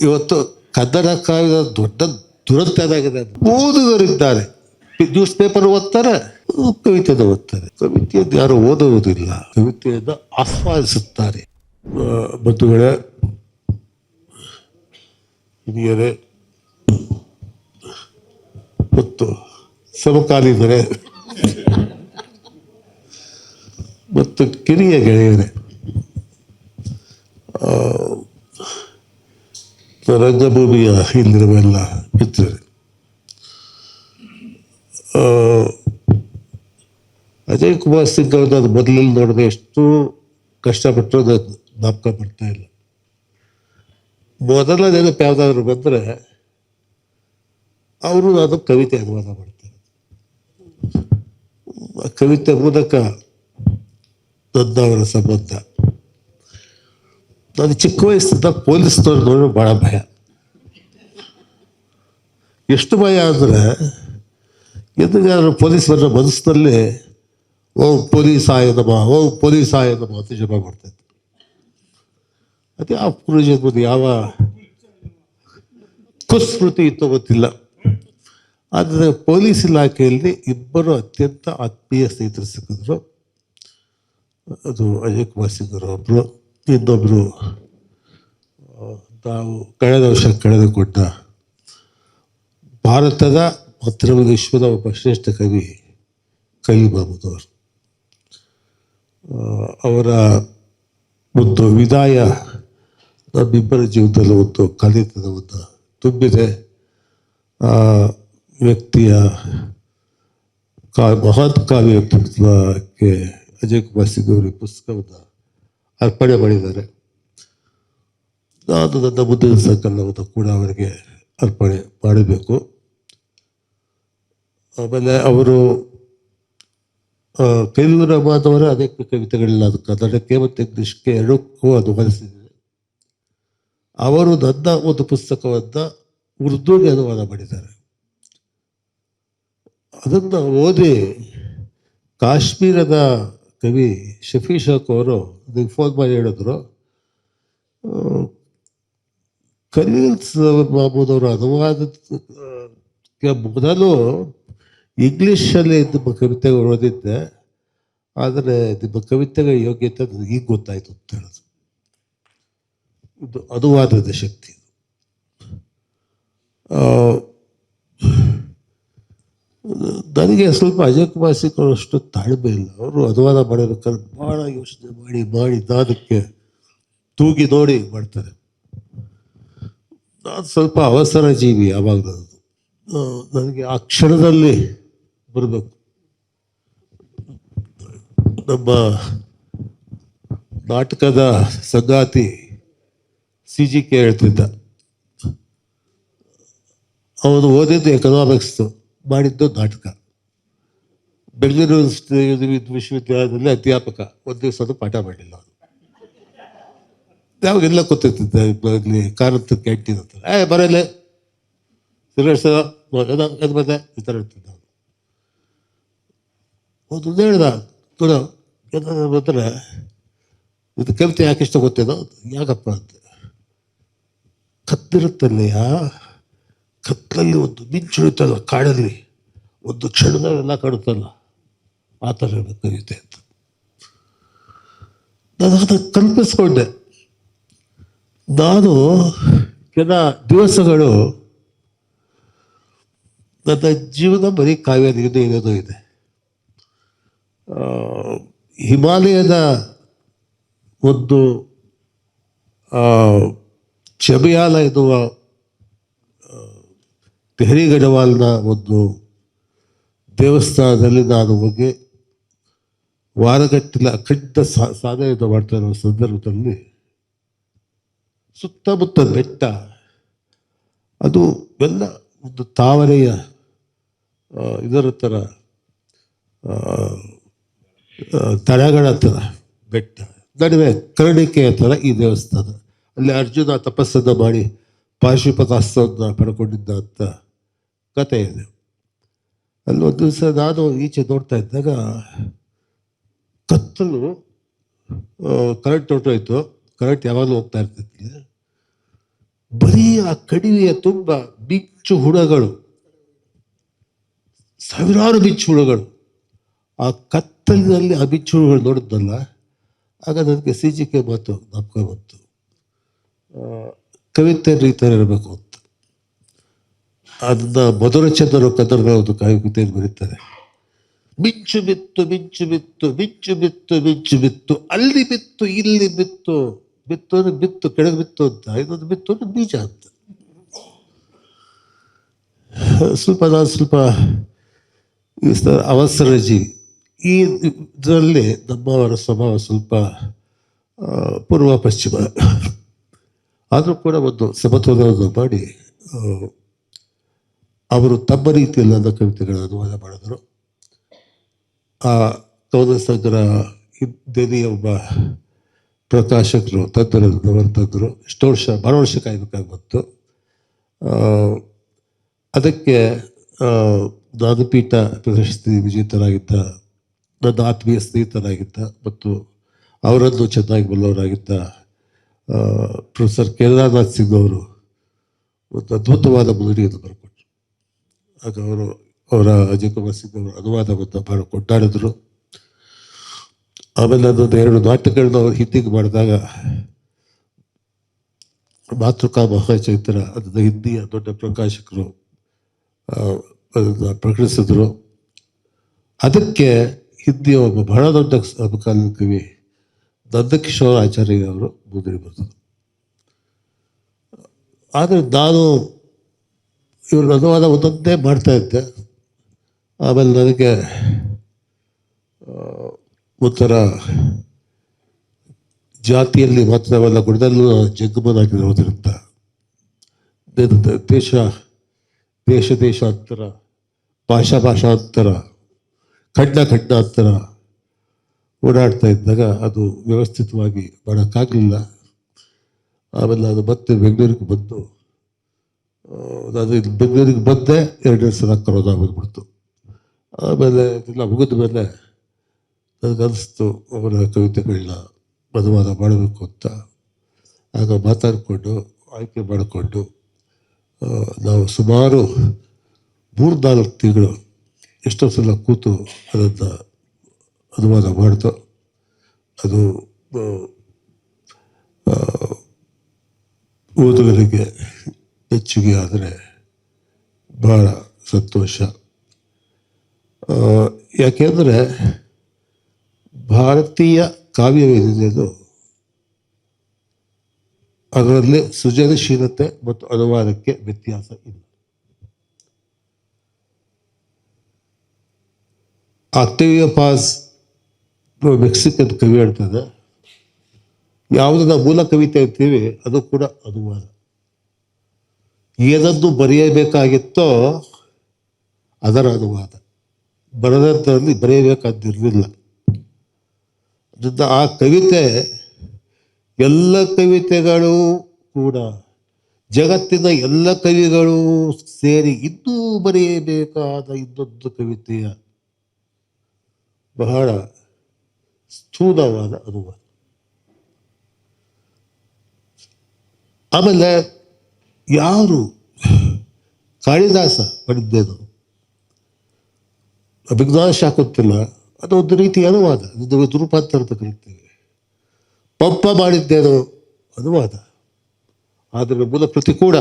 ಇವತ್ತು ಕನ್ನಡ ಕಾವ್ಯದ ದೊಡ್ಡ ದುರಂತ ಓದುಗರಿದ್ದಾರೆ. ನ್ಯೂಸ್ ಪೇಪರ್ ಓದ್ತಾರೆ, ಕವಿತೆಯನ್ನು ಓದ್ತಾರೆ. ಕವಿತೆಯನ್ನು ಯಾರು ಓದುವುದಿಲ್ಲ. ಕವಿತೆಯನ್ನು ಆಸ್ವಾದಿಸುತ್ತಾರೆ. ಬಂಧುಗಳೇ, ಹಿರಿಯರೇ, ಮತ್ತು ಸಮಕಾಲೀನರೇ, ಮತ್ತು ಕಿರಿಯ ಗೆಳೆಯರೇ ರಂಗಭೂಮಿಯ ಹಿಂದಿರುವೆಲ್ಲ ಬಿತ್ತರೆ ಅಜಯ್ ಕುಮಾರ್ ಸಿಂಗ್ ಅವ್ರನ್ನ ಅದು ಮೊದಲಲ್ಲಿ ನೋಡಿದ್ರೆ ಎಷ್ಟು ಕಷ್ಟಪಟ್ಟರು ಅದು ಜ್ಞಾಪಕ ಬರ್ತಾ ಇಲ್ಲ. ಮೊದಲ ನೆನಪು ಯಾವುದಾದ್ರು ಬಂದರೆ, ಅವರು ಅದು ಕವಿತೆ ಅನುವಾದ ಮಾಡ್ತಾರೆ. ಕವಿತೆ ಮೂಲಕ ನನ್ನವರ ಸಂಬಂಧ. ನಾನು ಚಿಕ್ಕ ವಯಸ್ಸಿಂದ ಪೊಲೀಸ್ನವ್ರು ನೋಡಿದ್ರೆ ಭಾಳ ಭಯ. ಎಷ್ಟು ಭಯ ಅಂದರೆ ಎದುರುಗಾರರು ಪೊಲೀಸರ ಮನಸ್ಸಿನಲ್ಲಿ, ಓ ಪೊಲೀಸ್ ಆಯದಮ್ಮ ಓ ಪೊಲೀಸ್ ಆಯದಮ್ಮ ಅಂತ ಜಪ ಮಾಡ್ತಾಯಿತ್ತು ಅದೇ ಆ ಪೂರ್ವಜನ್ಮದ ಯಾವ ಕುಸ್ಮೃತಿ ಇತ್ತು ಗೊತ್ತಿಲ್ಲ. ಆದರೆ ಪೊಲೀಸ್ ಇಲಾಖೆಯಲ್ಲಿ ಇಬ್ಬರು ಅತ್ಯಂತ ಆತ್ಮೀಯ ಸ್ನೇಹಿತರು ಸಿಕ್ಕಿದ್ರು. ಅದು ಅಜಯ್ ಕುಮಾರ್ ಸಿಂಗ್ ಒಬ್ಬರು ಇನ್ನೊಬ್ಬರು ನಾವು ಕಳೆದ ವರ್ಷ ಕಳೆದುಕೊಂಡ ಭಾರತದ ಮತ್ತು ವಿಶ್ವದ ಒಬ್ಬ ಶ್ರೇಷ್ಠ ಕವಿ ಕವಿ ಮಹಮೂದ್ ಅವರು. ಅವರ ಒಂದು ವಿದಾಯ ನಮ್ಮಿಬ್ಬರ ಜೀವನದಲ್ಲಿ ಒಂದು ಕಲಿತನವನ್ನು ತುಂಬಿದೆ. ಆ, ವ್ಯಕ್ತಿಯ ಕಾ ಮಹಾನ್ ಕಾವ್ಯ ಅಜಯ್ ಕುಮಾರ್ ಸಿಂಗ್ ಅವರ ಪುಸ್ತಕವನ್ನು ಅರ್ಪಣೆ ಮಾಡಿದ್ದಾರೆ. ನಾನು ನನ್ನ ಮುಂದಿನ ಸಂಕಲನವನ್ನು ಕೂಡ ಅವರಿಗೆ ಅರ್ಪಣೆ ಮಾಡಬೇಕು. ಆಮೇಲೆ ಅವರು ಕೈಲೂರು ರಹಮಾನ್ ಅನೇಕ ಕವಿತೆಗಳನ್ನ ಅದು ಕನ್ನಡಕ್ಕೆ ಮತ್ತು ಇಂಗ್ಲಿಷ್ಗೆ ಎರಡಕ್ಕೂ ಅನುವಾದಿಸಿದ್ದಾರೆ ಅವರು ನನ್ನ ಒಂದು ಪುಸ್ತಕವನ್ನು ಉರ್ದುಗೆ ಅನುವಾದ ಮಾಡಿದ್ದಾರೆ. ಅದನ್ನು ಓದಿ ಕಾಶ್ಮೀರದ ಕವಿ ಶಫಿ ಶಾಖು ಅವರು ಅದಕ್ಕೆ ಫೋನ್ ಮಾಡಿ ಹೇಳಿದ್ರು. ಆ, ಖಲೀಲ್ ಅನುವಾದ ಮೊದಲು ಇಂಗ್ಲೀಷಲ್ಲಿ ನಿಮ್ಮ ಕವಿತೆ ಓದಿದ್ದೆ. ಆದರೆ ನಿಮ್ಮ ಕವಿತೆಗಳ ಯೋಗ್ಯತೆ ನನಗೆ ಈಗ ಗೊತ್ತಾಯಿತು ಅಂತ ಹೇಳೋದು ಇದು ಅನುವಾದದ ಶಕ್ತಿ. ನನಗೆ ಸ್ವಲ್ಪ ಅಜಯ್ ಕುಮಾರ್ ಸಿಂಗ್ ಅವರು ಅಷ್ಟು ತಾಳ್ಮೆ ಇಲ್ಲ. ಅವರು ಅನುವಾದ ಮಾಡಿರ್ಬೇಕಾದ್ರೆ ಭಾಳ ಯೋಚನೆ ಮಾಡಿ ಮಾಡಿ ನಾದಕ್ಕೆ ತೂಗಿ ನೋಡಿ ಮಾಡ್ತಾರೆ. ನಾನು ಸ್ವಲ್ಪ ಅವಸರ ಜೀವಿ ಯಾವಾಗ ನನಗೆ ಆ ಕ್ಷಣದಲ್ಲಿ ಬರಬೇಕು. ನಮ್ಮ ನಾಟಕದ ಸಂಗಾತಿ ಸಿ ಜಿ ಕೆ ಹೇಳ್ತಿದ್ದ. ಅವನು ಓದಿದ್ದು ಎಕನಾಮಿಕ್ಸ್ ಮಾಡಿದ್ದು ನಾಟಕ. ಬೆಂಗಳೂರು ವಿಶ್ವವಿದ್ಯಾಲಯದಲ್ಲಿ ಅಧ್ಯಾಪಕ. ಒಂದು ದಿವಸ ಪಾಠ ಮಾಡಿಲ್ಲ ಅವನು ಯಾವಾಗೆಲ್ಲ ಕೂತಿರ್ತಿದ್ದೆ ಇಲ್ಲಿ ಕಾರಂತ ಕ್ಯಾಂಟೀನ್ ಅಂತ ಏ, ಬರಲೇ. ಅದು ಬಂದೆ. ಈ ಥರ ಇರ್ತಿದ್ದ ಅವನು ಒಂದು ಹೇಳ್ದ ನೋಡ ಬಂದರೆ ಇದು ಕವಿತೆ ಯಾಕೆ ಇಷ್ಟ ಗೊತ್ತೇನೋ? ಯಾಕಪ್ಪ ಅಂತ. ಕತ್ತಿರುತ್ತಲ್ಲಯ್ಯ. ಕತ್ತಲಲ್ಲಿ ಒಂದು ಮಿಂಚುಳಿತಲ್ಲ ಕಾಡಲ್ಲಿ. ಒಂದು ಕ್ಷಣದಲ್ಲೆಲ್ಲ ಕಾಡುತ್ತಲ್ಲ. ಆ ಥರ ಕವಿತೆ ಅಂತ. ನಾನು ಅದನ್ನು ಕಲ್ಪಿಸ್ಕೊಂಡೆ. ನಾನು ಕೆಲ ದಿವಸಗಳು ನನ್ನ ಜೀವನ ಬರೀ ಕಾವ್ಯ ನೀನು ಏನೇನೋ ಇದೆ ಹಿಮಾಲಯದ ಒಂದು ಚಬಿಯಾಲ ಎನ್ನುವ ತೆಹರಿ ಗಡವಾಲ್ನ ಒಂದು ದೇವಸ್ಥಾನದಲ್ಲಿ ನಾನು ಹೋಗಿ ವಾರಗಟ್ಟಿಲ ಅಖಂಡ ಸಾಧನೆಯನ್ನು ಮಾಡ್ತಾ ಇರೋ ಸಂದರ್ಭದಲ್ಲಿ ಸುತ್ತಮುತ್ತ ಬೆಟ್ಟ ಅದು ಎಲ್ಲ ಒಂದು ತಾವರೆಯ ಇದರ ಥರ ಆ, ಥರ ಬೆಟ್ಟ. ನಡುವೆ ಕರ್ಣಿಕೆಯ ಥರ ಈ ದೇವಸ್ಥಾನ. ಅಲ್ಲಿ ಅರ್ಜುನ ತಪಸ್ಸನ್ನು ಮಾಡಿ ಪಾಶುಪತಾಸ್ತ್ರವನ್ನು ಪಡ್ಕೊಂಡಿದ್ದ ಅಂತ ಕಥೆ ಇದೆ. ಅಲ್ಲಿ ಒಂದು ದಿವಸ ನಾನು ಈಚೆ ನೋಡ್ತಾ ಇದ್ದಾಗ ಕತ್ತಲು ಕರೆಂಟ್ ಹೊರಟೋಯ್ತು ಕರೆಂಟ್ ಯಾವಾಗಲೂ ಹೋಗ್ತಾ ಇರ್ತೈತಿ ಬರೀ ಆ ಕಡಿವೆಯ ತುಂಬ ಬಿಚ್ಚು ಹುಳಗಳು, ಸಾವಿರಾರು ಬಿಚ್ಚು ಹುಳುಗಳು. ಆ ಕತ್ತಲಿನಲ್ಲಿ ಆ ಬಿಚ್ಚು ಹುಳುಗಳು ನೋಡಿದ್ದಲ್ಲ ಆಗ ನನಗೆ ಸಿ ಜಿ ಕೆ ಮಾತು ಜ್ಞಾಪಕ ಬಂತು. ಕವಿತೆ ರೀತಿಯಲ್ಲಿ ಇರಬೇಕು ಅಂತ. ಅದನ್ನ ಮೊದಲ ಚಂದರು ಕದರ್ನ ಒಂದು ಕವಿತೆಯಲ್ಲಿ ಬರೀತಾರೆ. ಮಿಂಚು ಬಿತ್ತು ಮಿಂಚು ಬಿತ್ತು ಮಿಂಚು ಬಿತ್ತು ಮಿಂಚು ಬಿತ್ತು, ಅಲ್ಲಿ ಬಿತ್ತು, ಇಲ್ಲಿ ಬಿತ್ತು. ಬಿತ್ತು ಅಂದ್ರೆ ಬಿತ್ತು, ಕೆಳಗೆ ಬಿತ್ತು ಅಂತ. ಇನ್ನೊಂದು ಬಿತ್ತು ಅಂದ್ರೆ ಬೀಜ ಅಂತ. ಸ್ವಲ್ಪ ನಾನು ಸ್ವಲ್ಪ ಅವಸರ ಜೀವಿ. ಈ ಇದರಲ್ಲಿ ನಮ್ಮವರ ಸ್ವಭಾವ ಸ್ವಲ್ಪ ಪೂರ್ವ ಪಶ್ಚಿಮ. ಆದರೂ ಕೂಡ ಒಂದು ಸಮತೋಲನವನ್ನು ಮಾಡಿ ಅವರು ತಮ್ಮ ರೀತಿಯಲ್ಲಾದ ಕವಿತೆಗಳನ್ನು ಅನುವಾದ ಮಾಡಿದರು. ಆ ಕವನ ಸಂಗ್ರಹ ಹಿಂದೆನೆಯ ಒಬ್ಬ ಪ್ರಕಾಶಕರು ತಂದರು ತಂದರು ಎಷ್ಟೋ ವರ್ಷ, ಬಾರ ವರ್ಷ ಕಾಯ್ಬೇಕಾಗಿ ಅದಕ್ಕೆ ಜ್ಞಾನಪೀಠ ಪ್ರಶಸ್ತಿ ವಿಜೇತರಾಗಿದ್ದ, ನನ್ನ ಆತ್ಮೀಯ ಸ್ನೇಹಿತರಾಗಿದ್ದ ಮತ್ತು ಅವರನ್ನು ಚೆನ್ನಾಗಿ ಬಲ್ಲವರಾಗಿದ್ದ ಪ್ರೊಫೆಸರ್ ಕೇದಾರನಾಥ್ ಸಿಂಗ್ ಅವರು ಒಂದು ಅದ್ಭುತವಾದ ಬರ್ಕೊಟ್ರು ಆಗ ಅವರು, ಅವರ ಅಜಯ್ ಕುಮಾರ್ ಸಿಂಗ್ ಅವರು ಅನುವಾದವನ್ನು ಭಾಳ ಆಮೇಲೆ ಅದೊಂದು ಎರಡು ನಾಟಕಗಳನ್ನ ಅವರು ಹಿಂದಿಗೆ ಮಾಡಿದಾಗ ಮಾತೃಕಾ ಮಹಾಚೈತ್ರ, ಅದನ್ನ ಹಿಂದಿಯ ದೊಡ್ಡ ಪ್ರಕಾಶಕರು ಅದನ್ನು ಪ್ರಕಟಿಸಿದ್ರು. ಅದಕ್ಕೆ ಹಿಂದಿಯ ಒಬ್ಬ ಬಹಳ ದೊಡ್ಡ ಸಮಕಾಲೀನ ಕವಿ ನಂದಕಿಶೋರ್ ಆಚಾರ್ಯ ಅವರು ಬರೆದರು ಆದರೆ ನಾನು ಇವ್ರ ಅನುವಾದ ಒಂದೊಂದೇ ಮಾಡ್ತಾ ಇದ್ದೆ. ಆಮೇಲೆ ನನಗೆ ಒಂಥರ ಜಾತಿಯಲ್ಲಿ ಮಾತ್ರವಲ್ಲ ಗುಣದಲ್ಲೂ ಜಗ್ಗಮನಾಗಿರೋದ್ರಿಂದ ದೇ- ದೇಶ ದೇಶ ದೇಶಾಂತರ, ಭಾಷಾ, ಭಾಷಾಂತರ, ಖಂಡ ಅಂತರ ಓಡಾಡ್ತಾ ಇದ್ದಾಗ ಅದು ವ್ಯವಸ್ಥಿತವಾಗಿ ಮಾಡೋಕ್ಕಾಗಲಿಲ್ಲ. ಆಮೇಲೆ ಅದು ಮತ್ತೆ ಬೆಂಗಳೂರಿಗೆ ಬಂದು ನಾನು ಇಲ್ಲಿ ಬೆಂಗಳೂರಿಗೆ ಬಂದೆ ಎರಡೆರಡು ಸಲ ಕೊರೋನಾ ಬಂದ್ಬಿಡ್ತು ಆಮೇಲೆ ಇಲ್ಲ ಮುಗಿದ ಮೇಲೆ ನನಗನ್ನಿಸ್ತು ಅವರ ಕವಿತೆಗಳನ್ನ ಅನುವಾದ ಮಾಡಬೇಕು ಅಂತ. ಆಗ ಮಾತಾಡಿಕೊಂಡು, ಆಯ್ಕೆ ಮಾಡಿಕೊಂಡು ನಾವು ಸುಮಾರು ಮೂರು ನಾಲ್ಕು ತಿಂಗಳು ಎಷ್ಟೋ ಸಲ ಕೂತು ಅದನ್ನು ಅನುವಾದ ಮಾಡ್ತು, ಅದು ಓದುಗರಿಗೆ ಮೆಚ್ಚುಗೆ ಆದರೆ ಬಹಳ ಸಂತೋಷ. ಯಾಕೆಂದರೆ ಭಾರತೀಯ ಕಾವ್ಯವೇದಿದು ಅದರಲ್ಲಿ ಸೃಜನಶೀಲತೆ ಮತ್ತು ಅನುವಾದಕ್ಕೆ ವ್ಯತ್ಯಾಸ ಇಲ್ಲ. ಆಕ್ಟೇವಿಯಾ ಪಾಸ್ ಮೆಕ್ಸಿಕನ್ ಕವಿ ಹೇಳ್ತದೆ, ಯಾವುದನ್ನ ಮೂಲ ಕವಿತೆ ಅಂತೀವಿ, ಅದು ಕೂಡ ಅನುವಾದ. ಏನನ್ನು ಬರೆಯಬೇಕಾಗಿತ್ತೋ ಅದರ ಅನುವಾದ. ಬರೆದಂಥರಲ್ಲಿ ಬರೆಯಬೇಕಾದಿರಲಿಲ್ಲ ಅದರಿಂದ ಆ ಕವಿತೆ, ಎಲ್ಲ ಕವಿತೆಗಳು ಕೂಡ, ಜಗತ್ತಿನ ಎಲ್ಲ ಕವಿಗಳು ಸೇರಿ ಇನ್ನೂ ಬರೆಯಬೇಕಾದ ಇನ್ನೊಂದು ಕವಿತೆಯ ಬಹಳ ಸ್ಥೂಲವಾದ ಅನುವಾದ. ಆಮೇಲೆ ಯಾರು? ಕಾಳಿದಾಸ ಪಡೆದೇನು ಅಭಿಜ್ಞಾನ ಹಾಕುತ್ತಿಲ್ಲ ಅದು ಒಂದು ರೀತಿಯ ಅನುವಾದ. ಇದು ರೂಪಾಂತರ ಅಂತ ಕರಿತೇವೆ. ಪಂಪ ಮಾಡಿದ್ದೇನು ಅನುವಾದ. ಆದರೆ ಮೂಲ ಪ್ರತಿ ಕೂಡ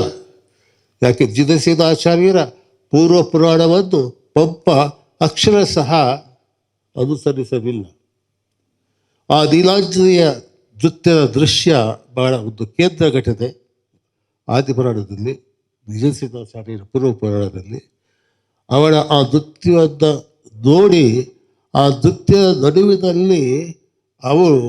ಯಾಕೆ ಜಿನಸೇನ ಆಚಾರ್ಯರ ಪೂರ್ವ ಪುರಾಣವನ್ನು ಪಂಪ ಅಕ್ಷರ ಸಹ ಅನುಸರಿಸಲಿಲ್ಲ. ಆ ನೀಲಾಂಜನೇಯ ನೃತ್ಯದ ದೃಶ್ಯ ಬಹಳ ಒಂದು ಕೇಂದ್ರ ಘಟನೆ. ಆದಿಪುರಾಣದಲ್ಲಿ ನಿಜಸಿದ್ಧಾಚಾರ್ಯರ ಪೂರ್ವ ಪುರಾಣದಲ್ಲಿ, ಅವಳ ಆ ನೃತ್ಯವನ್ನು ನೋಡಿ ಆ ನೃತ್ಯದ ನಡುವಿನಲ್ಲಿ ಅವಳು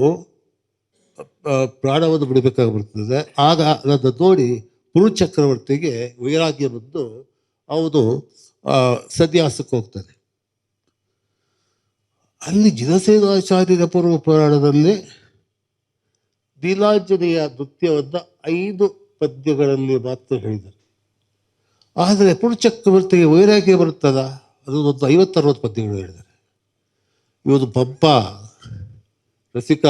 ಪ್ರಾಣವನ್ನು ಬಿಡಬೇಕಾಗಿ ಬರ್ತದೆ ಆಗ ಅದನ್ನು ನೋಡಿ ಕುರು ಚಕ್ರವರ್ತಿಗೆ ವೈರಾಗ್ಯ ಬಂದು ಅವನು ಸನ್ಯಾಸಕ್ಕೆ ಹೋಗ್ತಾನೆ. ಅಲ್ಲಿ ಜಿನಸೇನಾಚಾರ್ಯರ ಪೂರ್ವ ಪುರಾಣದಲ್ಲಿ, ನೀಲಾಂಜನೆಯ ನೃತ್ಯವನ್ನು ಐದು ಪದ್ಯಗಳಲ್ಲಿ ಮಾತ್ರ ಹೇಳಿದರು. ಆದರೆ ಪುಣಚಕ್ರವರ್ತಿಗೆ ವೈರಾಗ್ಯ ಬರುತ್ತದ? ಅದು ಒಂದು ಐವತ್ತರವತ್ತು ಪದ್ಯಗಳು ಹೇಳಿದ್ದಾರೆ. ಇವನು ಪಂಪ ರಸಿಕ,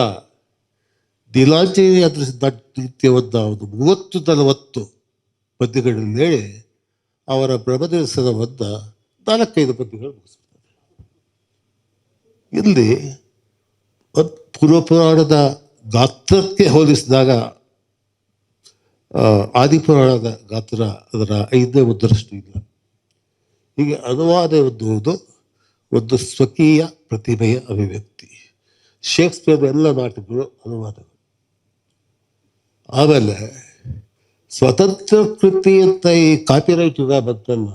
ನೀಲಾಂಜನೇಯ ನೃತ್ಯವನ್ನು ಒಂದು ಮೂವತ್ತು ನಲವತ್ತು ಪದ್ಯಗಳಲ್ಲಿ ಹೇಳಿ ಅವರ ಒದ್ದ ನಾಲ್ಕೈದು ಪದ್ಯಗಳು ಮುಗಿಸ್ತಾರೆ ಇಲ್ಲಿ ಪೂರ್ವಪುರಾಣದ ಪೂರ್ವ ಪುರಾಣದ ಗಾತ್ರಕ್ಕೆ ಹೋಲಿಸಿದಾಗ ಆದಿಪುರಾಣದ ಗಾತ್ರ ಅದರ ಐದನೇ ಒಂದರಷ್ಟು ಇಲ್ಲ ಹೀಗೆ ಅನುವಾದ ಎನ್ನುವುದು ಒಂದು ಸ್ವಕೀಯ ಪ್ರತಿಭೆಯ ಅಭಿವ್ಯಕ್ತಿ. ಶೇಕ್ಸ್ಪಿಯರ್ ಎಲ್ಲ ನಾಟಕಗಳು ಅನುವಾದಗಳು. ಆಮೇಲೆ ಸ್ವತಂತ್ರ ಕೃತಿ ಅಂತ ಈ ಕಾಪಿರೈಟ್ ಯುಗ ಬಂತಲ್ಲ,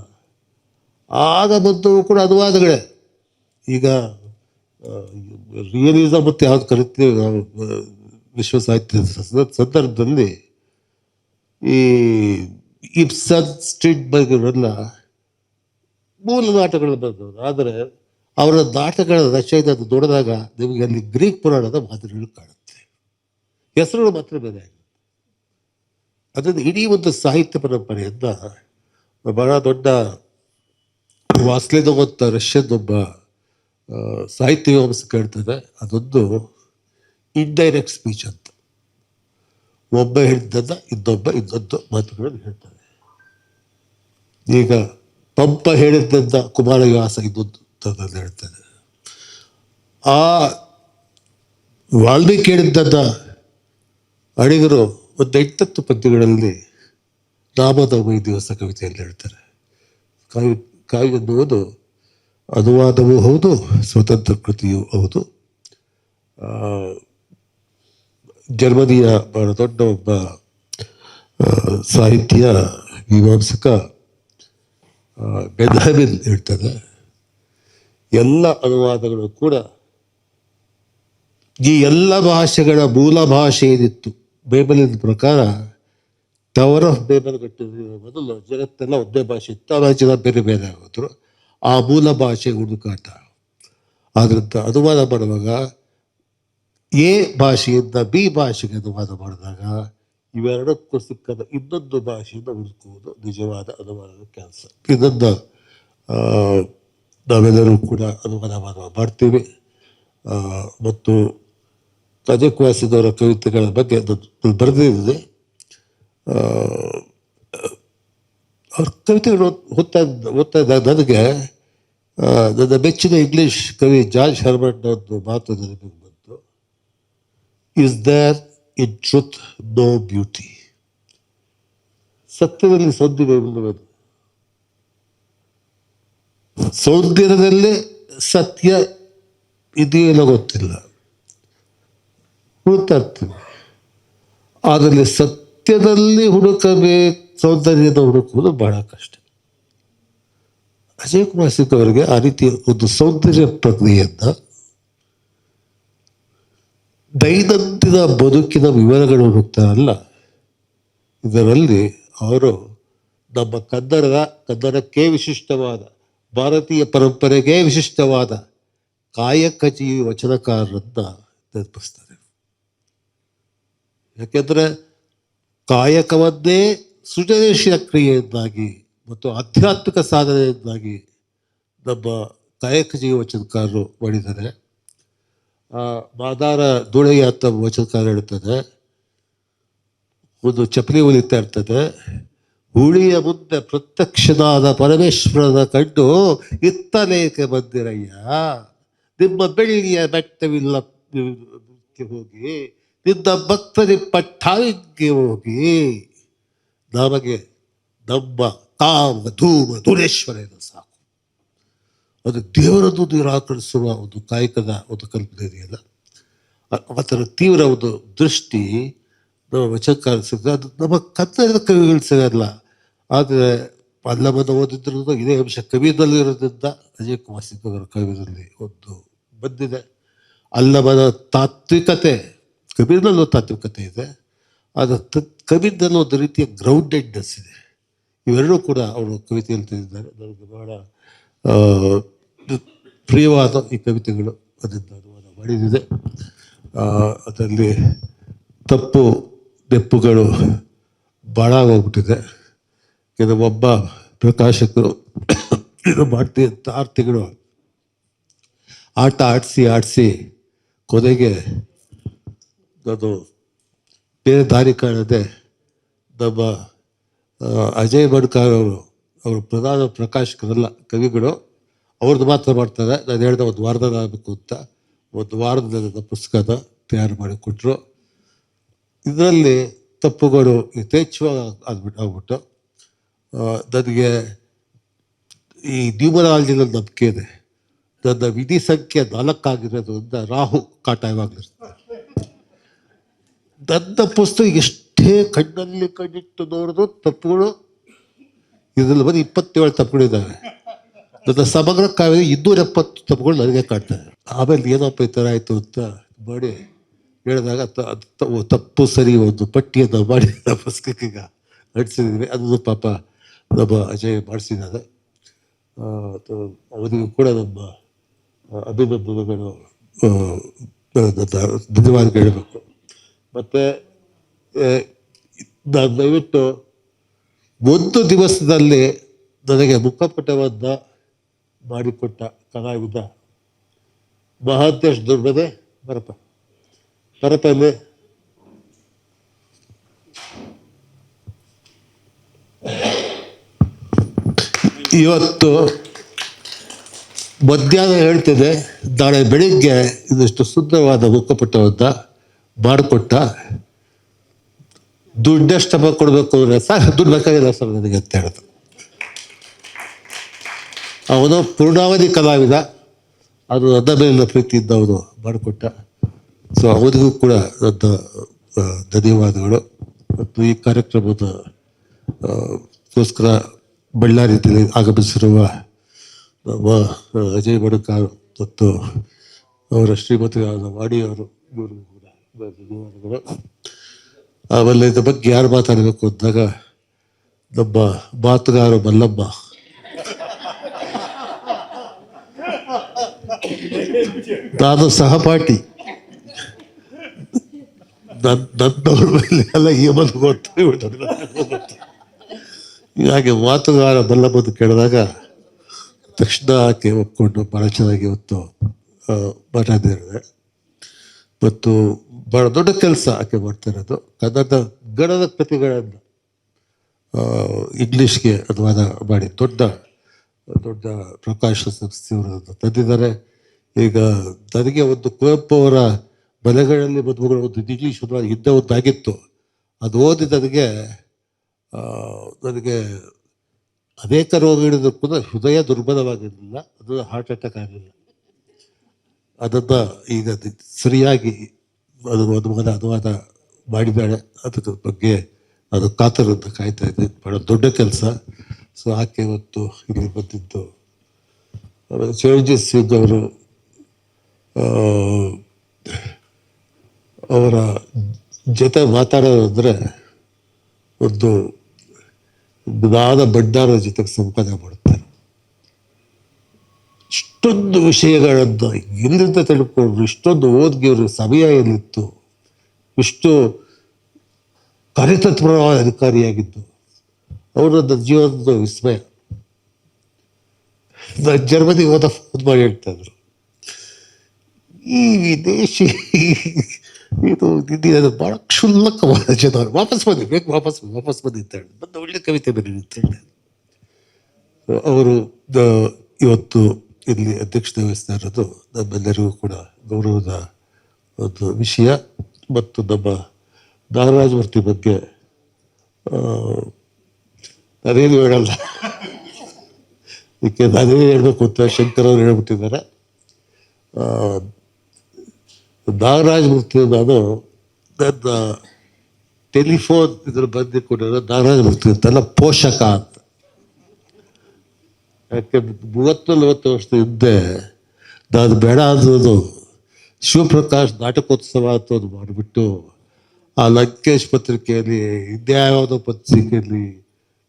ಆಗ ಬಂದವು ಕೂಡ ಅನುವಾದಗಳೇ. ಈಗ ರಿಯಲಿಸಮ್ ಮತ್ತು ಯಾವ್ದು ಕರಿತೀವಿ ನಾವು ವಿಶ್ವ ಸಾಹಿತ್ಯ ಸಂದರ್ಭದಲ್ಲಿ ಈ ಇಪ್ಸನ್ ಸ್ಟ್ರೀಟ್ ಬಗ್ಗೆಲ್ಲ ಮೂಲ ನಾಟಕಗಳು ಬರೆದವರು. ಆದರೆ ಅವರ ನಾಟಕಗಳ ರಚಯಿತ ಅದು ನೋಡಿದಾಗ ನಿಮಗೆ ಅಲ್ಲಿ ಗ್ರೀಕ್ ಪುರಾಣದ ಮಾದರಿಗಳು ಕಾಣುತ್ತೆ. ಹೆಸರುಗಳು ಮಾತ್ರ ಬೇರೆ ಆಗುತ್ತೆ ಅದರಿಂದ ಇಡೀ ಒಂದು ಸಾಹಿತ್ಯ ಪರಂಪರೆಯಿಂದ ಬಹಳ ದೊಡ್ಡ ವಾಸ್ಲೇದೋ ಅಂತ ರಷ್ಯನ್ ಒಬ್ಬ ಸಾಹಿತ್ಯ ವಿಮರ್ಶಕ ಹೇಳ್ತಾರೆ. ಅದೊಂದು ಇಂಡೈರೆಕ್ಟ್ ಸ್ಪೀಚ್ ಅಂತ. ಒಬ್ಬ ಹೇಳಿದ್ದನ್ನ ಇನ್ನೊಬ್ಬ ಇನ್ನೊಂದು ಮಾತುಗಳನ್ನು ಹೇಳ್ತಾರೆ. ಈಗ ಪಂಪ ಹೇಳಿದ್ದನ್ನ ಕುಮಾರವ್ಯಾಸ ಇದ್ದದ್ದು ಅಂತ ಹೇಳ್ತಾರೆ ಆ ವಾಲ್ಮೀಕಿ ಹೇಳಿದ್ದನ್ನ ಅಡಿಗರು ಒಂದು ಎಂಟತ್ತು ಪದ್ಯಗಳಲ್ಲಿ ರಾಮನವಮಿ ದಿವಸ ಕವಿತೆಯಲ್ಲಿ ಹೇಳ್ತಾರೆ. ಕಾವ್ಯ ಕಾವ್ಯ ಎನ್ನುವುದು ಅನುವಾದವೂ ಹೌದು, ಸ್ವತಂತ್ರ ಕೃತಿಯೂ ಹೌದು. ಜರ್ಮನಿಯ ಬಹಳ ದೊಡ್ಡ ಒಬ್ಬ ಆ, ಸಾಹಿತ್ಯ ಮೀಮಾಂಸಕ ಬೆನ್ಹಮಿನ್ ಹೇಳ್ತಾರೆ. ಎಲ್ಲ ಅನುವಾದಗಳು ಕೂಡ ಈ ಎಲ್ಲ ಭಾಷೆಗಳ ಮೂಲ ಭಾಷೆ ಏನಿತ್ತು ಬೈಬಲಿನ ಪ್ರಕಾರ ಟವರ್ ಆಫ್ ಬೇಬಲ್ ಕಟ್ಟಿದ ಮೊದಲು ಜಗತ್ತೆಲ್ಲ ಒಂದೇ ಭಾಷೆ ಇತ್ತು ಆಮೇಲೆ ಜನ ಬೇರೆ ಬೇರೆ ಆಗೋದ್ರು. ಆ ಮೂಲ ಭಾಷೆ ಹುಡುಕಾಟ. ಆದ್ರಿಂದ ಅನುವಾದ ಮಾಡುವಾಗ ಎ ಭಾಷೆಯಿಂದ ಬಿ ಭಾಷೆಗೆ ಅನುವಾದ ಮಾಡಿದಾಗ ಇವೆರಡಕ್ಕೂ ಸಿಕ್ಕದ ಇನ್ನೊಂದು ಭಾಷೆಯಿಂದ ಹುಡುಕುವುದು ನಿಜವಾದ ಅನುವಾದದ ಕೆಲಸ. ಇದನ್ನು ನಾವೆಲ್ಲರೂ ಕೂಡ ಅನುವಾದ ಮಾಡ್ತೀವಿ. ಮತ್ತು ತಜಕ್ವಾಸಿದವರ ಕವಿತೆಗಳ ಬಗ್ಗೆ ಬರೆದಿದೆ. ಅವ್ರ ಕವಿತೆಗಳು ಓದ್ತಾ ಓದ್ತಾ ಇದ್ದಾಗ ನನಗೆ ನನ್ನ ಮೆಚ್ಚಿನ ಇಂಗ್ಲಿಷ್ ಕವಿ ಜಾರ್ಜ್ ಹರ್ಬರ್ಟ್ ಒಂದು ಮಾತು ನನಗೆ is there in truth no beauty ಸತ್ಯದಲ್ಲಿ ಸೌಂದರ್ಯ ಇಲ್ಲವದು ಸೌಂದರ್ಯದಲ್ಲಿ ಸತ್ಯ ಇದೆಯಲ್ಲ ಗೊತ್ತಿಲ್ಲ ಹುಡುಕ್ತಾ ಆದರೆ ಸತ್ಯದಲ್ಲಿ ಹುಡುಕಬೇಕು ಸೌಂದರ್ಯದ ಹುಡುಕುವುದು ಬಹಳ ಕಷ್ಟ ಅಜಯ್ ಕುಮಾರ್ ಸಿಂಗ್ ಅವರಿಗೆ ಆ ರೀತಿ ಒಂದು ಸೌಂದರ್ಯ ಪ್ರಕ್ರಿಯೆಯನ್ನ ದೈನಂದಿನ ಬದುಕಿನ ವಿವರಗಳು ಹೋಗ್ತಾರಲ್ಲ ಇದರಲ್ಲಿ ಅವರು ನಮ್ಮ ಕನ್ನಡದ, ಕನ್ನಡಕ್ಕೆ ವಿಶಿಷ್ಟವಾದ, ಭಾರತೀಯ ಪರಂಪರೆಗೆ ವಿಶಿಷ್ಟವಾದ ಕಾಯಕ ಜೀವಿ ವಚನಕಾರರನ್ನ ನೆನಪಿಸ್ತಾರೆ ಯಾಕೆಂದರೆ ಕಾಯಕವನ್ನೇ ಸೃಜನಶೀಲ ಕ್ರಿಯೆಯನ್ನಾಗಿ ಮತ್ತು ಆಧ್ಯಾತ್ಮಿಕ ಸಾಧನೆಯನ್ನಾಗಿ ನಮ್ಮ ಕಾಯಕ ಜೀವಿ ವಚನಕಾರರು ಮಾಡಿದ್ದಾರೆ. ಆ, ಮಾದಾರ ಧೂಳೆಯ ಅಂತ ವಚನಕಾರ ಇರ್ತದೆ ಒಂದು ಚಪ್ಪಲಿ ಉಳಿತಾ ಇರ್ತದೆ ಹುಳಿಯ ಮುಂದೆ ಪ್ರತ್ಯಕ್ಷನಾದ ಪರಮೇಶ್ವರನ ಕಂಡು ಇತ್ತಲೇಕೆ ಬಂದಿರಯ್ಯ? ನಿಮ್ಮ ಬೆಳ್ಳಿಯ ಬೆಟ್ಟವಿಲ್ಲ ಹೋಗಿ ನಿನ್ನ ಭಕ್ತರಿ ಪಟ್ಟಾವಿಗೆ ಹೋಗಿ ನಮಗೆ ನಮ್ಮ ಕಾಮ ಧೂಮ ಧೂಳೇಶ್ವರನ ಸಾಕು. ಅದು ದೇವರದ್ದು ನಿರಾಕರಿಸುವ ಒಂದು ಕಾಯಕದ ಒಂದು ಕಲ್ಪನೆ ಇದೆಯಲ್ಲ? ಆತನ ತೀವ್ರ ಒಂದು ದೃಷ್ಟಿ ನಮ್ಮ ವಚನಕಾರ ಅದು ನಮ್ಮ ಕನ್ನಡದ ಕವಿಗಳು ಸಿಗಲ್ಲ. ಆದರೆ ಪಲ್ಲವನ್ನು ಓದಿದ್ರೂ ಇದೇ ಅಂಶ ಕವಿದಲ್ಲಿ ಇರೋದ್ರಿಂದ, ಅಜಯ್ ಕುಮಾರ್ ಸಿಂಗ್ ಅವರ ಕವಿದಲ್ಲಿ ಒಂದು ಬಂದಿದೆ. ಅಲ್ಲವನ ತಾತ್ವಿಕತೆ ಕಬೀರ್ನಲ್ಲೂ ತಾತ್ವಿಕತೆ ಇದೆ. ಆದರೆ ತ- ಕಬೀರ್ನಲ್ಲಿ ಒಂದು ರೀತಿಯ ಗ್ರೌಂಡೆಡ್ನೆಸ್ ಇದೆ. ಇವೆರಡೂ ಕೂಡ ಅವರು ಕವಿತೆಯಲ್ಲಿ ತಿಳಿದಿದ್ದಾರೆ. ನನಗೆ ಬಹಳ ಪ್ರಿಯವಾದ ಈ ಕವಿತೆಗಳು ಅದರಿಂದ ಅನುವಾದ ಮಾಡಿದಿದೆ ಅದರಲ್ಲಿ ತಪ್ಪು ನೆಪ್ಪುಗಳು ಭಾಳ ಆಗೋಗ್ಬಿಟ್ಟಿದೆ. ಇದು ಒಬ್ಬ ಪ್ರಕಾಶಕರು ಇದು ಮಾಡ್ತಿ ಅಂತ ಆರು ತಿಂಗಳು ಆಟ ಆಡಿಸಿ ಆಡಿಸಿ ಕೊನೆಗೆ ಅದು ಬೇರೆ ದಾರಿ ಕಾಣದೆ ನಮ್ಮ ಅಜಯ್ ಬಡ್ಕಾರ್ ಅವರು ಅವರು ಪ್ರಧಾನ ಪ್ರಕಾಶಕರಲ್ಲ ಕವಿಗಳು. ಅವ್ರದ್ದು ಮಾತ್ರ ಮಾಡ್ತಾರೆ ನಾನು ಹೇಳಿದ ಒಂದು ವಾರದಲ್ಲಿ ಆಗಬೇಕು ಅಂತ ಒಂದು ವಾರದಲ್ಲಿ ನನ್ನ ಪುಸ್ತಕನ ತಯಾರು ಮಾಡಿ ಕೊಟ್ಟರು ಇದರಲ್ಲಿ ತಪ್ಪುಗಳು ಯಥೇಚ್ಛವಾಗಿ ಆಗ್ಬಿಟ್ಟು ಆಗ್ಬಿಟ್ಟು ನನಗೆ ಈ ನ್ಯೂಮರಾಲಜಿನಲ್ಲಿ ನಂಬಿಕೆ ಇದೆ. ನನ್ನ ವಿಧಿ ಸಂಖ್ಯೆ ನಾಲ್ಕಾಗಿರೋದ್ರಿಂದ ರಾಹು ಕಾಟ ನನ್ನ ಪುಸ್ತಕ ಎಷ್ಟೇ ಕಣ್ಣಲ್ಲಿ ಕಣ್ಣಿಟ್ಟು ನೋಡಿದ್ರು ತಪ್ಪುಗಳು, ಇದರಲ್ಲಿ ಬಂದು ಇಪ್ಪತ್ತೇಳು ತಪ್ಪುಗಳಿದ್ದಾವೆ. ನನ್ನ ಸಮಗ್ರ ಕಾವ್ಯ ಇನ್ನೂರ ಎಪ್ಪತ್ತು ತಪ್ಪುಗಳು ನನಗೆ ಕಾಡ್ತವೆ ಆಮೇಲೆ ಏನಪ್ಪ ಈ ಥರ ಆಯಿತು ಅಂತ ಮಾಡಿ ಹೇಳಿದಾಗ ತಪ್ಪು ಸರಿ ಒಂದು ಪಟ್ಟಿಯನ್ನು ಮಾಡಿ ನಮ್ಮ ಪುಸ್ತಕಕ್ಕೆ ಅಂಟಿಸಿದ್ವಿ ಅದನ್ನು ಪಾಪ ನಮ್ಮ ಅಜಯ್ ಮಾಡಿಸಿದ್ದಾರೆ. ಅವರಿಗೂ ಕೂಡ ನಮ್ಮ ಅಭಿನಂದನೆಗಳು ಧನ್ಯವಾದ ಹೇಳಬೇಕು. ಮತ್ತು ನಾನು ದಯವಿಟ್ಟು ಒಂದು ದಿವಸದಲ್ಲಿ ನನಗೆ ಮುಖಪಟವನ್ನು ಮಾಡಿಕೊಟ್ಟ ಕಲಾವಿದ ಮಹಾಂತೇಶ್ ದುರ್ಬದೆ ಭರತ. ಬರಪ್ಪ ಇಲ್ಲಿ ಇವತ್ತು ಮಧ್ಯಾಹ್ನ ಹೇಳ್ತಿದೆ, ನಾಳೆ ಬೆಳಿಗ್ಗೆ ಇದಿಷ್ಟು ಸುಂದರವಾದ ಮುಖಪುಟವನ್ನು ಮಾಡಿಕೊಟ್ಟ ದುಡ್ಡೆಷ್ಟಪ್ಪ ಕೊಡಬೇಕು ಅಂದರೆ ಸರ್ ದುಡ್ಡು ಬೇಕಾಗಿಲ್ಲ ಸರ್ ನನಗೆ ಅಂತ ಹೇಳಿದ ಅವನು ಪೂರ್ಣಾವಧಿ ಕಲಾವಿದ. ಅದು ನನ್ನ ಮೇಲಿನ ಪ್ರೀತಿಯಿಂದ ಅವನು ಮಾಡಿಕೊಟ್ಟ. ಸೊ ಅವನಿಗೂ ಕೂಡ ನನ್ನ ಧನ್ಯವಾದಗಳು. ಮತ್ತು ಈ ಕಾರ್ಯಕ್ರಮದ ಗೋಸ್ಕರ ಬಳ್ಳಾರಿಯಲ್ಲಿ ಆಗಮಿಸಿರುವ ನಮ್ಮ ಅಜಯ್ ಬಡಕಾರ್ ಮತ್ತು ಅವರ ಶ್ರೀಮತಿಯಾದ ವಾಣಿಯವರು ಇವರಿಗೂ ಕೂಡ ಧನ್ಯವಾದಗಳು. ಆಮೇಲೆ ಇದ್ರ ಬಗ್ಗೆ ಯಾರು ಮಾತಾಡಬೇಕು ಅಂದಾಗ ನಮ್ಮ ಮಾತುಗಾರ ಮಲ್ಲಮ್ಮ. ನಾನು ಸಹಪಾಠಿ ನನ್ನ ನನ್ನವ್ರ ಮೇಲೆ ಎಲ್ಲ ಬಂದು ಗೊತ್ತು. ಹೀಗಾಗಿ ಮಾತುಗಾರ ಮಲ್ಲಮ್ಮದು ಕೇಳಿದಾಗ ತಕ್ಷಣ ಆಕೆ ಒಪ್ಕೊಂಡು ಭಾಳ ಚೆನ್ನಾಗಿ ಇವತ್ತು ಮಾತಾಡಿದ್ದಾರೆ ಮತ್ತು ಬಹಳ ದೊಡ್ಡ ಕೆಲಸ ಆಕೆ ಮಾಡ್ತಾ ಇರೋದು. ಕನ್ನಡ ಗಣದ ಕೃತಿಗಳನ್ನು ಇಂಗ್ಲೀಷ್ಗೆ ಅನುವಾದ ಮಾಡಿ ದೊಡ್ಡ ದೊಡ್ಡ ಪ್ರಕಾಶ ಸಂಸ್ಥೆಯವರು ತಂದಿದ್ದಾರೆ. ಈಗ ನನಗೆ ಒಂದು ಕುವೆಂಪು ಅವರ ಬಲೆಗಳಲ್ಲಿ ಮದುವೆಗಳು ಒಂದು ಇಂಗ್ಲೀಷ್ ಹಿಂದೆ ಒಂದಾಗಿತ್ತು. ಅದು ಓದಿ ನನಗೆ ನನಗೆ ಅನೇಕ ರೋಗಗಳಿದ್ರು ಕೂಡ ಹೃದಯ ದುರ್ಬಲವಾಗಿರಲಿಲ್ಲ. ಅದು ಹಾರ್ಟ್ ಅಟ್ಯಾಕ್ ಆಗಲಿಲ್ಲ ಅದನ್ನು ಈಗ ಸರಿಯಾಗಿ ಅದನ್ನು ಅನುವಾದ ಅನುವಾದ ಮಾಡಿದ್ದಾಳೆ. ಅದರ ಬಗ್ಗೆ ಅದು ಅಂತ ಕಾಯ್ತಾ ಇದೆ ಬಹಳ ದೊಡ್ಡ ಕೆಲಸ. ಸೊ, ಆಕೆ ಇವತ್ತು ಇಲ್ಲಿ ಬಂದಿದ್ದು. ಆಮೇಲೆ ಚಿರಂಜೀವಿ ಸಿಂಗ್ ಅವರು ಅವರ ಜೊತೆ ಮಾತಾಡೋದಂದ್ರೆ ಒಂದು ಜ್ಞಾನ ಬಡ್ಡಾರ ಜೊತೆಗೆ ಸಂಪಾದ ಮಾಡುತ್ತಾರೆ ಇಷ್ಟೊಂದು ವಿಷಯಗಳನ್ನು ಎಲ್ಲಿಂದ ತಿಳ್ಕೊಂಡ್ರು ಇಷ್ಟೊಂದು ಓದ್ಗಿವ್ರು ಸಮಯ ಎಲ್ಲಿತ್ತು ಇಷ್ಟು ಕಾರ್ಯತತ್ಪರವಾದ ಅಧಿಕಾರಿಯಾಗಿದ್ದು. ಅವರು ನನ್ನ ಜೀವನದ ವಿಸ್ಮಯ. ನಾನು ಜರ್ಮನಿಗೆ ಹೋದ ಫೋನ್ ಮಾಡಿ ಹೇಳ್ತಾ ಇದ್ರು. ಈ ವಿದೇಶಿ ಇದು ಇದು ಭಾಳ ಕ್ಷುಲ್ಲಕವಾದ ಜನ ವಾಪಸ್ ಬನ್ನಿ ಬೇಕು ವಾಪಸ್ ವಾಪಸ್ ಬನ್ನಿ ಅಂತ ಹೇಳಿ. ಬಂದು ಒಳ್ಳೆ ಕವಿತೆ ಬನ್ನಿ ಅಂತ ಹೇಳಿ. ಅವರು ಇವತ್ತು ಇಲ್ಲಿ ಅಧ್ಯಕ್ಷತೆ ವಹಿಸ್ತಾ ಇರೋದು ನಮ್ಮೆಲ್ಲರಿಗೂ ಕೂಡ ಗೌರವದ ಒಂದು ವಿಷಯ ಮತ್ತು ನಮ್ಮ ನಾಗರಾಜಮೂರ್ತಿ ಬಗ್ಗೆ ನಾನೇನು ಹೇಳಲ್ಲ. ಅದಕ್ಕೆ ನಾನೇನು ಹೇಳಬೇಕು ಅಂತ ಶಂಕರ್ ಅವರು ಹೇಳ್ಬಿಟ್ಟಿದ್ದಾರೆ. ನಾಗರಾಜಮೂರ್ತಿ ನಾನು ನನ್ನ ಟೆಲಿಫೋನ್ ಇದ್ರ ಬಂದಿಕೊಂಡಿರೋ ನಾಗರಾಜಮೂರ್ತಿ ತನ್ನ ಪೋಷಕ ಅಂತ. ಯಾಕೆ ಮೂವತ್ತು ನಲವತ್ತು ವರ್ಷದ ಹಿಂದೆ ನಾನು ಬೇಡ ಅನ್ನೋದು ಶಿವಪ್ರಕಾಶ್ ನಾಟಕೋತ್ಸವ ಅಂತ ಒಂದು ಮಾಡಿಬಿಟ್ಟು ಆ ಲಂಕೇಶ್ ಪತ್ರಿಕೆಯಲ್ಲಿ ಇದ್ಯಾವುದೋ ಪತ್ರಿಕೆಯಲ್ಲಿ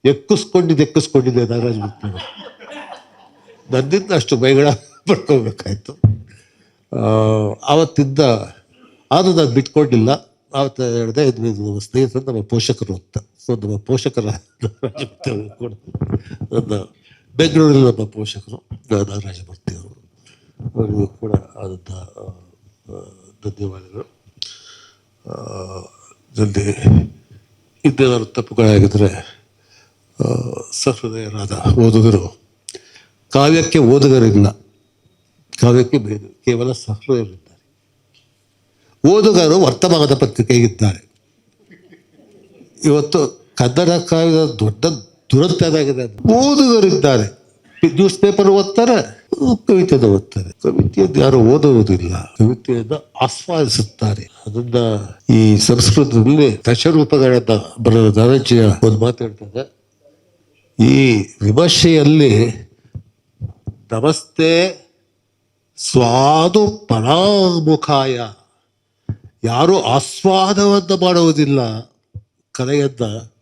ಎಕ್ಕಿಸ್ಕೊಂಡಿದ್ದು ಎಕ್ಕಿಸ್ಕೊಂಡಿದ್ದೆ ನಾಗರಾಜ್ ಮೂರ್ತಿ. ನನ್ನಿಂದ ಅಷ್ಟು ಬೈಗಳ ಪಡ್ಕೋಬೇಕಾಯ್ತು ಆ, ಆದ್ರೂ ನಾನು ಬಿಟ್ಕೊಂಡಿಲ್ಲ ಆವತ್ತು ಹೇಳಿದೆ ಇದು ಸ್ನೇಹಿತರು ನಮ್ಮ ಪೋಷಕರು ಅಂತ. ಸೊ ನಮ್ಮ ಪೋಷಕರ ಕೂಡ ನನ್ನ ಬೆಂಗಳೂರಲ್ಲಿ ನಮ್ಮ ಪೋಷಕರು ನಾಗರಾಜಮೂರ್ತಿ ಅವರು. ಅವರಿಗೂ ಕೂಡ ಆದಂಥ ಧನ್ಯವಾದಗಳು. ಜಲ್ದಿ ಇನ್ನೇನಾದ್ರು ತಪ್ಪುಗಳಾಗಿದ್ರೆ ಆ, ಸಹೃದಯರಾದ ಓದುಗರು ಕಾವ್ಯಕ್ಕೆ ಓದುಗರಿಲ್ಲ. ಕಾವ್ಯಕ್ಕೆ ಬೇರೆ ಕೇವಲ ಸಹೃದಯರಿದ್ದಾರೆ. ಓದುಗರು ವರ್ತಮಾನದ ಪತ್ರಿಕೆಗಿದ್ದಾರೆ ಇವತ್ತು ಕನ್ನಡ ಕಾವ್ಯದ ದೊಡ್ಡ ದುರಂತದಾಗಿದೆ ಓದುಗರಿದ್ದಾರೆ ನ್ಯೂಸ್ ಪೇಪರ್ ಓದ್ತಾರೆ, ಕವಿತೆಯನ್ನು ಓದ್ತಾರೆ. ಕವಿತೆಯನ್ನು ಯಾರು ಓದುವುದಿಲ್ಲ. ಕವಿತೆಯನ್ನು ಆಸ್ವಾದಿಸುತ್ತಾರೆ. ಅದನ್ನ ಈ ಸಂಸ್ಕೃತದಲ್ಲಿ ದಶರೂಪಗಳನ್ನ ಬರೆದ ದಾರಂಜಿಯ ಒಂದು ಮಾತಾಡ್ತಾರೆ ಈ ವಿಮರ್ಶೆಯಲ್ಲಿ ನಮಸ್ತೆ ಸ್ವಾದು ಪರಾಮುಖಾಯ. ಯಾರು ಆಸ್ವಾದವನ್ನು ಮಾಡುವುದಿಲ್ಲ. ಕಲೆಯನ್ನ